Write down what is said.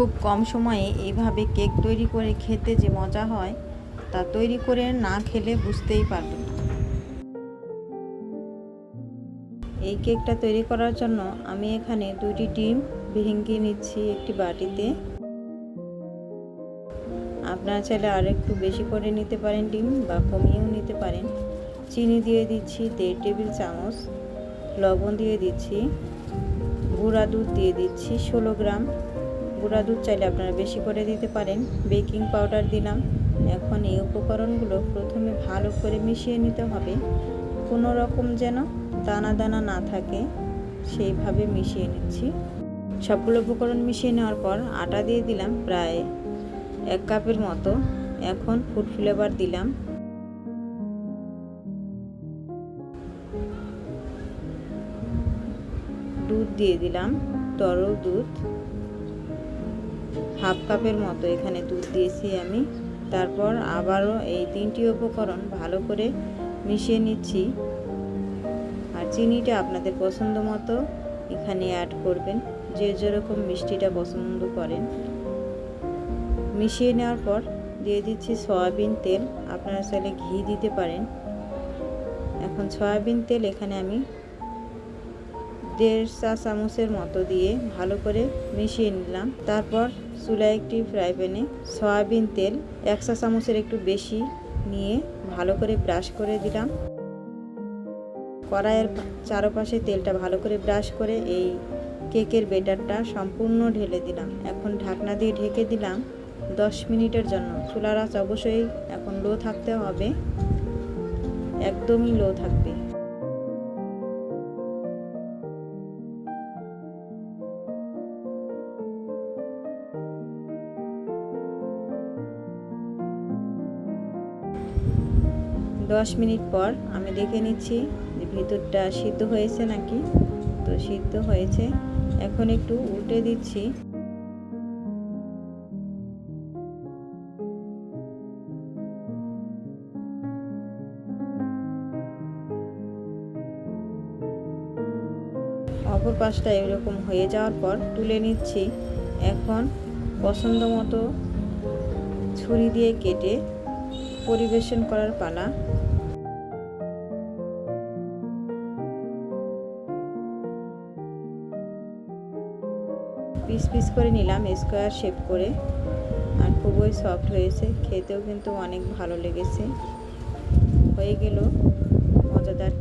খুব কম সময়ে এইভাবে কেক তৈরি করে খেতে যে মজা হয়, তা তৈরি করে না খেলে বুঝতেই পারবেন না। এই কেকটা তৈরি করার জন্য আমি এখানে দুটি ডিম ভেঙে নিচ্ছি একটি বাটিতে। আপনারা চাইলে আর একটু বেশি করে নিতে পারেন ডিম বা কমিয়েও নিতে পারেন। চিনি দিয়ে দিচ্ছি দেড় টেবিল চামচ, লবণ দিয়ে দিচ্ছি, গুঁড়া দুধ দিয়ে দিচ্ছি ষোলো গ্রাম। গুঁড়া দুধ চাইলে আপনারা বেশি করে দিতে পারেন। বেকিং পাউডার দিলাম। এখন এই উপকরণগুলো প্রথমে ভালো করে মিশিয়ে নিতে হবে। কোনো রকম যেন দানা দানা না থাকে, সেইভাবে মিশিয়ে নিচ্ছি। সবগুলো উপকরণ মিশিয়ে নেওয়ার পর আটা দিয়ে দিলাম প্রায় এক কাপের মতো। এখন ফুড ফ্লেভার দিলাম। দুধ দিয়ে দিলাম, তরল দুধ। হাফ কাপের মতো এখানে দুধ দিয়েছি আমি। তারপর আবারও এই তিনটি উপকরণ ভালো করে মিশিয়ে নিচ্ছি। আর চিনিটা আপনাদের পছন্দ মতো এখানে অ্যাড করবেন, যে যেরকম মিষ্টিটা পছন্দ করেন। মিশিয়ে নেওয়ার পর দিয়ে দিচ্ছি সয়াবিন তেল, আপনারা চাইলে ঘি দিতে পারেন। এখন সয়াবিন তেল এখানে আমি দেড় চা চামচের মতো দিয়ে ভালো করে মিশিয়ে নিলাম। তারপর চুলায় একটি ফ্রাই প্যানে সয়াবিন তেল এক চা চামচের একটু বেশি নিয়ে ভালো করে ব্রাশ করে দিলাম। কড়াইয়ের চারপাশে তেলটা ভালো করে ব্রাশ করে এই কেকের বেটারটা সম্পূর্ণ ঢেলে দিলাম। এখন ঢাকনা দিয়ে ঢেকে দিলাম দশ মিনিটের জন্য। চুলার আঁচ অবশ্যই এখন লো থাকতে হবে, একদমই লো থাকবে। দশ মিনিট পর আমি দেখে নিচ্ছি যে ভিতরটা সিদ্ধ হয়েছে নাকি। তো সিদ্ধ হয়েছে। এখন একটু উল্টে দিচ্ছি। অপর পাশটা এরকম হয়ে যাওয়ার পর তুলে নিচ্ছি। এখন পছন্দ মতো ছুরি দিয়ে কেটে পরিবেশন করার পালা। পিস পিস করে নিলাম স্কোয়ার শেপ করে। আর খুবই সফট হয়েছে খেতেও কিন্তু অনেক ভালো লেগেছে। হয়ে গেল মজাদার